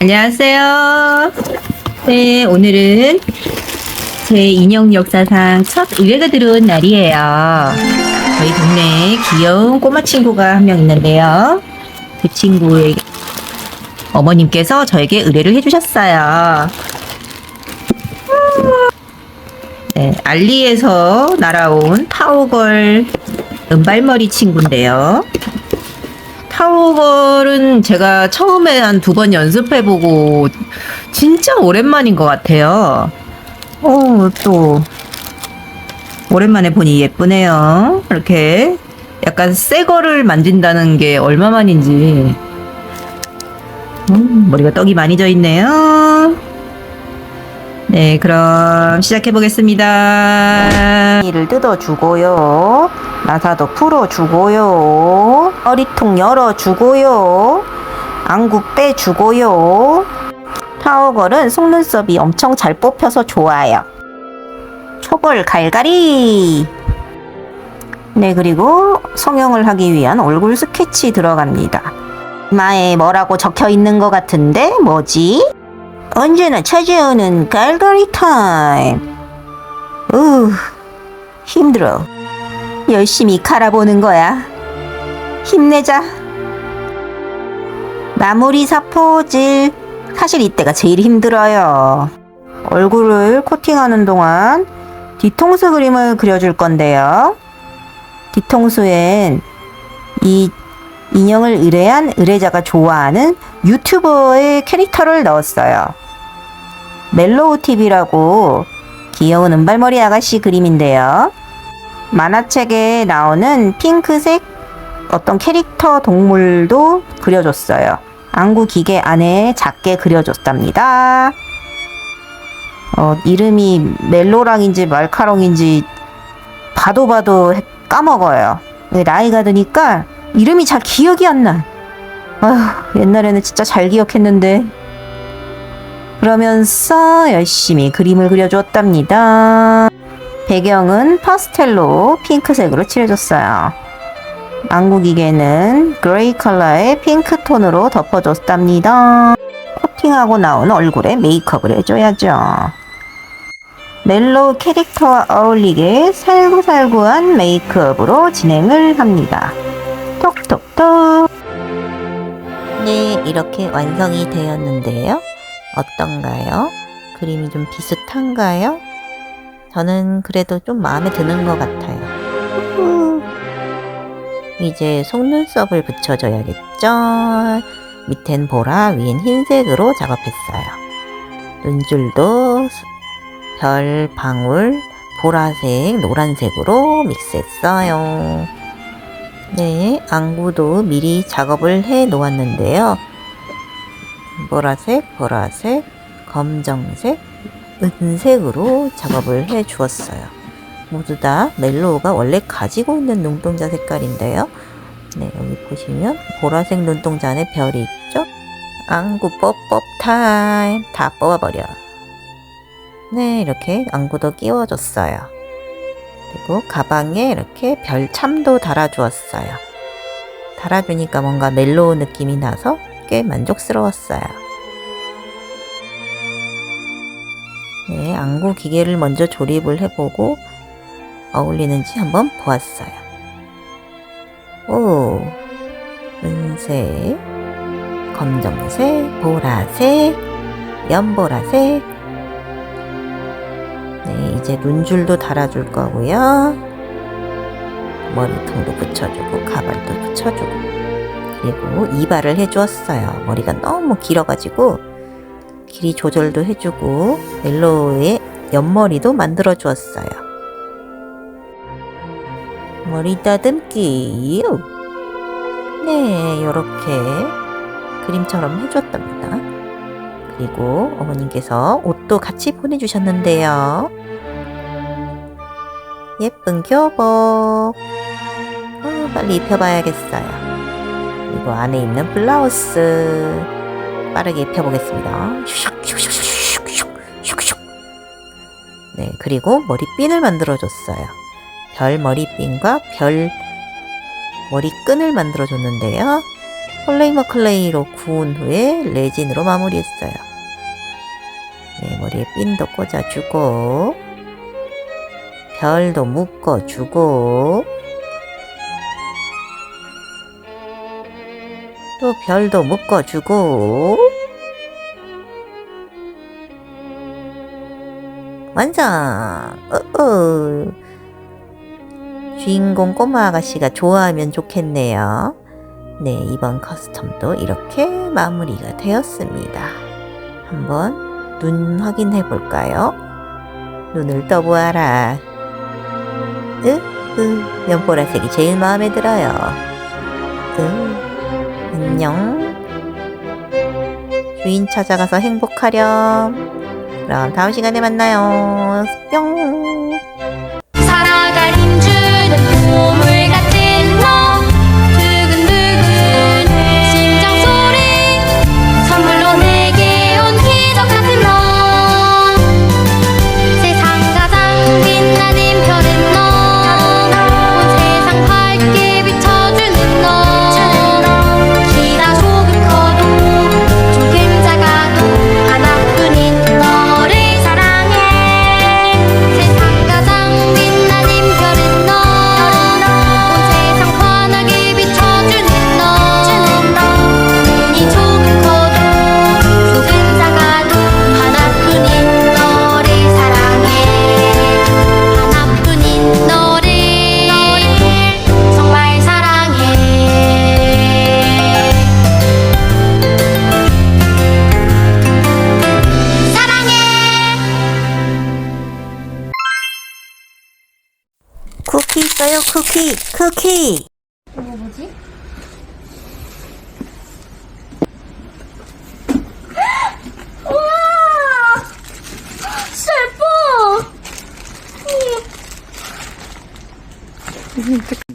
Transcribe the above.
안녕하세요. 네, 오늘은 제 인형 역사상 첫 의뢰가 들어온 날이에요. 저희 동네에 귀여운 꼬마 친구가 한 명 있는데요. 그 친구의 어머님께서 저에게 의뢰를 해주셨어요. 네, 알리에서 날아온 타오걸 은발머리 친구인데요. 타오걸은 제가 처음에 한 두 번 연습해보고 진짜 오랜만인 것 같아요. 어, 또 오랜만에 보니 예쁘네요. 이렇게 약간 새 거를 만진다는 게 얼마만인지. 음, 머리가 떡이 많이 져 있네요. 네, 그럼 시작해 보겠습니다. 이를 뜯어주고요. 나사도 풀어주고요. 머리통 열어주고요. 안구 빼주고요. 타워걸은 속눈썹이 엄청 잘 뽑혀서 좋아요. 초벌 갈갈이. 네, 그리고 성형을 하기 위한 얼굴 스케치 들어갑니다. 마에 뭐라고 적혀 있는 것 같은데 뭐지? 언제나 찾아오는 갈갈이 타임. 우, 힘들어. 열심히 갈아보는 거야. 힘내자. 마무리 사포질. 사실 이때가 제일 힘들어요. 얼굴을 코팅하는 동안 뒤통수 그림을 그려줄 건데요. 뒤통수엔 이 인형을 의뢰한 의뢰자가 좋아하는 유튜버의 캐릭터를 넣었어요. 멜로우 TV라고 귀여운 은발머리 아가씨 그림인데요. 만화책에 나오는 핑크색 어떤 캐릭터 동물도 그려줬어요. 안구 기계 안에 작게 그려줬답니다. 어, 이름이 멜로랑인지 말카롱인지 봐도 봐도 까먹어요. 나이가 드니까 이름이 잘 기억이 안 나. 아휴, 옛날에는 진짜 잘 기억했는데. 그러면서 열심히 그림을 그려주었답니다. 배경은 파스텔로 핑크색으로 칠해줬어요. 안구 기계는 그레이 컬러의 핑크 톤으로 덮어줬답니다. 코팅하고 나온 얼굴에 메이크업을 해줘야죠. 멜로우 캐릭터와 어울리게 살구살구한 메이크업으로 진행을 합니다. 톡톡톡. 네, 이렇게 완성이 되었는데요. 어떤가요? 그림이 좀 비슷한가요? 저는 그래도 좀 마음에 드는 것 같아요. 이제 속눈썹을 붙여줘야겠죠? 밑엔 보라, 위엔 흰색으로 작업했어요. 눈줄도 별, 방울, 보라색, 노란색으로 믹스했어요. 네, 안구도 미리 작업을 해 놓았는데요. 보라색, 보라색, 검정색, 은색으로 작업을 해 주었어요. 모두 다 멜로우가 원래 가지고 있는 눈동자 색깔인데요. 네, 여기 보시면 보라색 눈동자 안에 별이 있죠? 안구 뽀뽀 타임 다 뽑아버려. 네, 이렇게 안구도 끼워줬어요. 그리고 가방에 이렇게 별참도 달아주었어요. 달아주니까 뭔가 멜로우 느낌이 나서 꽤 만족스러웠어요. 네, 안구 기계를 먼저 조립을 해보고 어울리는지 한번 보았어요. 오, 은색, 검정색, 보라색, 연보라색. 네, 이제 눈줄도 달아줄 거고요. 머리통도 붙여주고, 가발도 붙여주고. 그리고 이발을 해주었어요. 머리가 너무 길어가지고, 길이 조절도 해주고, 멜로우의 옆머리도 만들어 주었어요. 머리 다듬기. 네, 요렇게 그림처럼 해줬답니다. 그리고 어머님께서 옷도 같이 보내주셨는데요. 예쁜 교복. 어, 빨리 입혀봐야겠어요. 그리고 안에 있는 블라우스 빠르게 입혀보겠습니다. 네, 그리고 머리핀을 만들어줬어요. 별 머리핀과 별 머리끈을 만들어줬는데요. 폴레이머 클레이로 구운 후에 레진으로 마무리했어요. 네, 머리에 핀도 꽂아주고, 별도 묶어주고, 또 별도 묶어주고, 완성! 어어. 주인공 꼬마 아가씨가 좋아하면 좋겠네요. 네, 이번 커스텀도 이렇게 마무리가 되었습니다. 한번 눈 확인해 볼까요? 눈을 떠보아라. 으, 으, 연보라색이 제일 마음에 들어요. 으, 안녕. 주인 찾아가서 행복하렴. 그럼 다음 시간에 만나요. 뿅. 쿠키 있어요, 쿠키, 쿠키. 이거 뭐지? 우와! 진짜 예뻐!